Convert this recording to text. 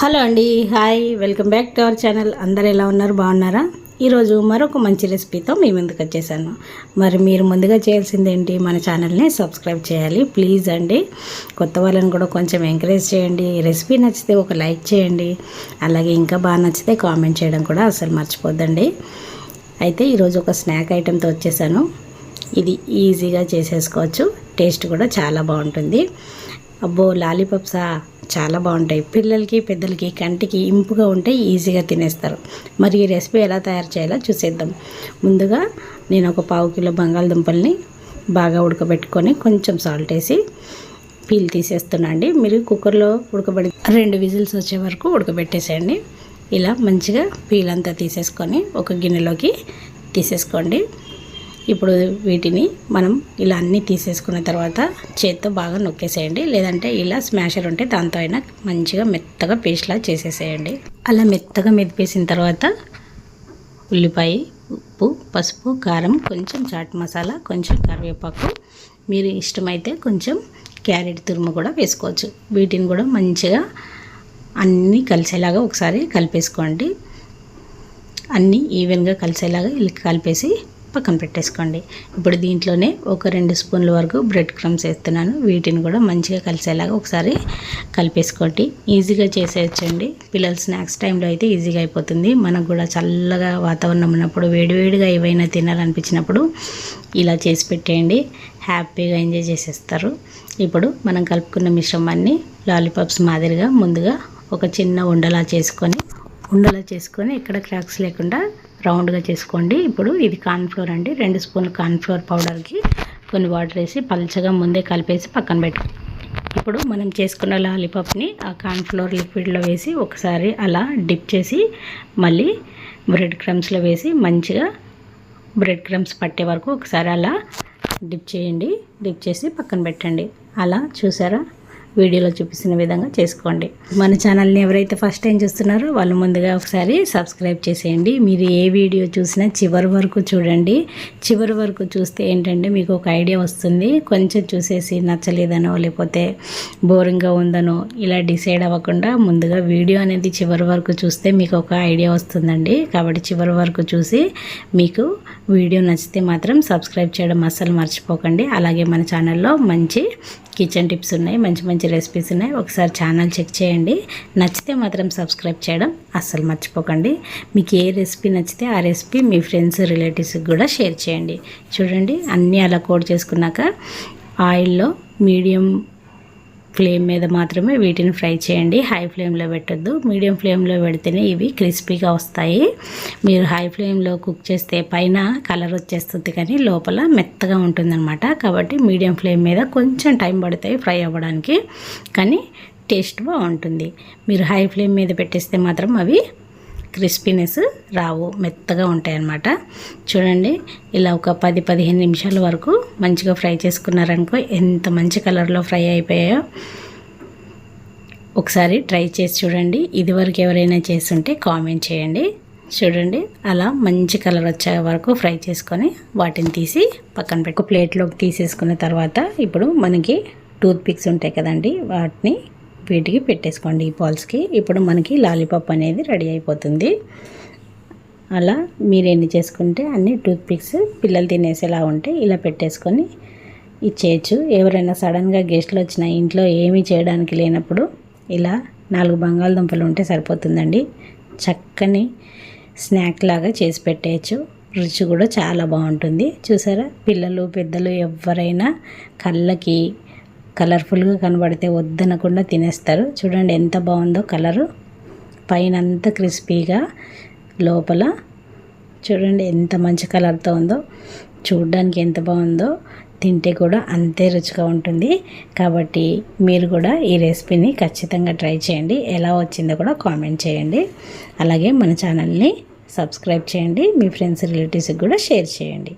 Hello అండి hi welcome back to our channel. అందరు ఎలా ఉన్నారు? బాగున్నారా? ఈరోజు మరొక మంచి రెసిపీతో మీ ముందుకు వచ్చేసాను. మరి మీరు ముందుగా చేయాల్సింది ఏంటి? మన ఛానల్ని సబ్స్క్రైబ్ చేయాలి. ప్లీజ్ అండి కొత్త వాళ్ళని కూడా కొంచెం ఎంకరేజ్ చేయండి. రెసిపీ నచ్చితే ఒక లైక్ చేయండి. అలాగే ఇంకా బాగా నచ్చితే కామెంట్ చేయడం కూడా అసలు మర్చిపోద్దండి. అయితే ఈరోజు ఒక స్నాక్ ఐటెంతో వచ్చేసాను. ఇది ఈజీగా చేసేసుకోవచ్చు. టేస్ట్ కూడా చాలా బాగుంటుంది. అబ్బో లాలీపాప్సా చాలా బాగుంటాయి. పిల్లలకి పెద్దలకి కంటికి ఇంపుగా ఉంటే ఈజీగా తినేస్తారు. మరి ఈ రెసిపీ ఎలా తయారు చేయాలో చూసేద్దాం. ముందుగా నేను ఒక పావు కిలో బంగాళదుంపల్ని బాగా ఉడకబెట్టుకొని కొంచెం సాల్ట్ వేసి పీల్ తీసేస్తున్నా అండి. మీరు కుక్కర్లో ఉడకబెడి రెండు విజిల్స్ వచ్చే వరకు ఉడకబెట్టేసేయండి. ఇలా మంచిగా పీల్ అంతా తీసేసుకొని ఒక గిన్నెలోకి తీసేసుకోండి. ఇప్పుడు వీటిని మనం ఇలా అన్నీ తీసేసుకున్న తర్వాత చేత్తో బాగా నొక్కేసేయండి. లేదంటే ఇలా స్మాషర్ ఉంటే దాంతో అయినా మంచిగా మెత్తగా పేస్ట్లా చేసేసేయండి. అలా మెత్తగా మెదిపేసిన తర్వాత ఉల్లిపాయ ఉప్పు పసుపు కారం కొంచెం చాట్ మసాలా కొంచెం కరివేపాకు మీరు ఇష్టమైతే కొంచెం క్యారెట్ తురుము కూడా వేసుకోవచ్చు. వీటిని కూడా మంచిగా అన్నీ కలిసేలాగా ఒకసారి కలిపేసుకోండి. అన్నీ ఈవెన్గా కలిసేలాగా కలిపేసి పక్కన పెట్టేసుకోండి. ఇప్పుడు దీంట్లోనే ఒక రెండు స్పూన్ల వరకు బ్రెడ్ క్రమ్స్ వేస్తున్నాను. వీటిని కూడా మంచిగా కలిసేలాగా ఒకసారి కలిపేసుకోండి. ఈజీగా చేసేయచ్చండి. పిల్లలు స్నాక్స్ టైంలో అయితే ఈజీగా అయిపోతుంది. మనకు కూడా చల్లగా వాతావరణం ఉన్నప్పుడు వేడివేడిగా ఏవైనా తినాలనిపించినప్పుడు ఇలా చేసి పెట్టేయండి. హ్యాపీగా ఎంజాయ్ చేసేస్తారు. ఇప్పుడు మనం కలుపుకున్న మిశ్రమాన్ని లాలీపాప్స్ మాదిరిగా ముందుగా ఒక చిన్న ఉండలా చేసుకొని ఉండలా చేసుకొని ఎక్కడ క్రాక్స్ లేకుండా రౌండ్గా చేసుకోండి. ఇప్పుడు ఇది కార్న్ఫ్లోర్ అండి. రెండు స్పూన్లు కార్న్ఫ్లోర్ పౌడర్కి కొన్ని వాటర్ వేసి పల్చగా ముందే కలిపేసి పక్కన పెట్టు. ఇప్పుడు మనం చేసుకున్న లాలీపాప్ని ఆ కార్న్ఫ్లోర్ లిక్విడ్లో వేసి ఒకసారి అలా డిప్ చేసి మళ్ళీ బ్రెడ్ క్రమ్స్లో వేసి మంచిగా బ్రెడ్ క్రమ్స్ పట్టే వరకు ఒకసారి అలా డిప్ చేయండి. డిప్ చేసి పక్కన పెట్టండి. అలా చూసారా? వీడియోలో చూపిస్తున్న విధంగా చేసుకోండి. మన ఛానల్ని ఎవరైతే ఫస్ట్ టైం చూస్తున్నారో వాళ్ళు ముందుగా ఒకసారి సబ్స్క్రైబ్ చేసేయండి. మీరు ఏ వీడియో చూసినా చివరి వరకు చూడండి. చివరి వరకు చూస్తే ఏంటంటే మీకు ఒక ఐడియా వస్తుంది. కొంచెం చూసేసి నచ్చలేదనో లేకపోతే బోరింగ్గా ఉందనో ఇలా డిసైడ్ అవ్వకుండా ముందుగా వీడియో అనేది చివరి వరకు చూస్తే మీకు ఒక ఐడియా వస్తుందండి. కాబట్టి చివరి వరకు చూసి మీకు వీడియో నచ్చితే మాత్రం సబ్స్క్రైబ్ చేయడం అస్సలు మర్చిపోకండి. అలాగే మన ఛానల్లో మంచి కిచెన్ టిప్స్ ఉన్నాయి మంచి మంచి రెసిపీస్ ఉన్నాయి. ఒకసారి ఛానల్ చెక్ చేయండి. నచ్చితే మాత్రం సబ్స్క్రైబ్ చేయడం అస్సలు మర్చిపోకండి. మీకు ఏ రెసిపీ నచ్చితే ఆ రెసిపీ మీ ఫ్రెండ్స్ రిలేటివ్స్కి కూడా షేర్ చేయండి. చూడండి అన్నీ అలా కోడ్ చేసుకున్నాక ఆయిల్లో మీడియం ఫ్లేమ్ మీద మాత్రమే వీటిని ఫ్రై చేయండి. హై ఫ్లేమ్లో పెట్టద్దు. మీడియం ఫ్లేమ్లో పెడితేనే ఇవి క్రిస్పీగా వస్తాయి. మీరు హై ఫ్లేమ్లో కుక్ చేస్తే పైన కలర్ వచ్చేస్తుంది కానీ లోపల మెత్తగా ఉంటుందన్నమాట. కాబట్టి మీడియం ఫ్లేమ్ మీద కొంచెం టైం పడతాయి ఫ్రై అవ్వడానికి. కానీ టేస్ట్ బాగుంటుంది. మీరు హై ఫ్లేమ్ మీద పెట్టేస్తే మాత్రం అవి క్రిస్పీనెస్ రావు మెత్తగా ఉంటాయి అన్నమాట చూడండి ఇలా ఒక పది పదిహేను నిమిషాల వరకు మంచిగా ఫ్రై చేసుకున్నారనుకో ఎంత మంచి కలర్లో ఫ్రై అయిపోయాయో ఒకసారి ట్రై చేసి చూడండి. ఇదివరకు ఎవరైనా చేస్తుంటే కామెంట్ చేయండి. చూడండి అలా మంచి కలర్ వచ్చే వరకు ఫ్రై చేసుకొని వాటిని తీసి పక్కన పెట్టుకో. ప్లేట్లోకి తీసేసుకున్న తర్వాత ఇప్పుడు మనకి టూత్ పిక్స్ ఉంటాయి కదండి వాటిని వీటికి పెట్టేసుకోండి ఈ బాల్స్కి ఇప్పుడు మనకి లాలీపాప్ అనేది రెడీ అయిపోతుంది. అలా మీరు ఎన్ని చేసుకుంటే అన్ని టూత్ పిక్స్ పిల్లలు తినేసేలా ఉంటే ఇలా పెట్టేసుకొని ఇచ్చేయచ్చు. ఎవరైనా సడన్గా గెస్ట్లు వచ్చిన ఇంట్లో ఏమీ చేయడానికి లేనప్పుడు ఇలా నాలుగు బంగాళదుంపలు ఉంటే సరిపోతుందండి. చక్కని స్నాక్ లాగా చేసి పెట్టేయచ్చు. రుచి కూడా చాలా బాగుంటుంది. చూసారా? పిల్లలు పెద్దలు ఎవరైనా కళ్ళకి కలర్ఫుల్గా కనబడితే వద్దనకుండా తినేస్తారు. చూడండి ఎంత బాగుందో కలరు. పైన అంత క్రిస్పీగా లోపల చూడండి ఎంత మంచి కలర్తో ఉందో. చూడడానికి ఎంత బాగుందో. తింటే కూడా అంతే రుచిగా ఉంటుంది. కాబట్టి మీరు కూడా ఈ రెసిపీని ఖచ్చితంగా ట్రై చేయండి. ఎలా వచ్చిందో కూడా కామెంట్ చేయండి. అలాగే మన ఛానల్ని సబ్స్క్రైబ్ చేయండి. మీ ఫ్రెండ్స్ రిలేటివ్స్కి కూడా షేర్ చేయండి.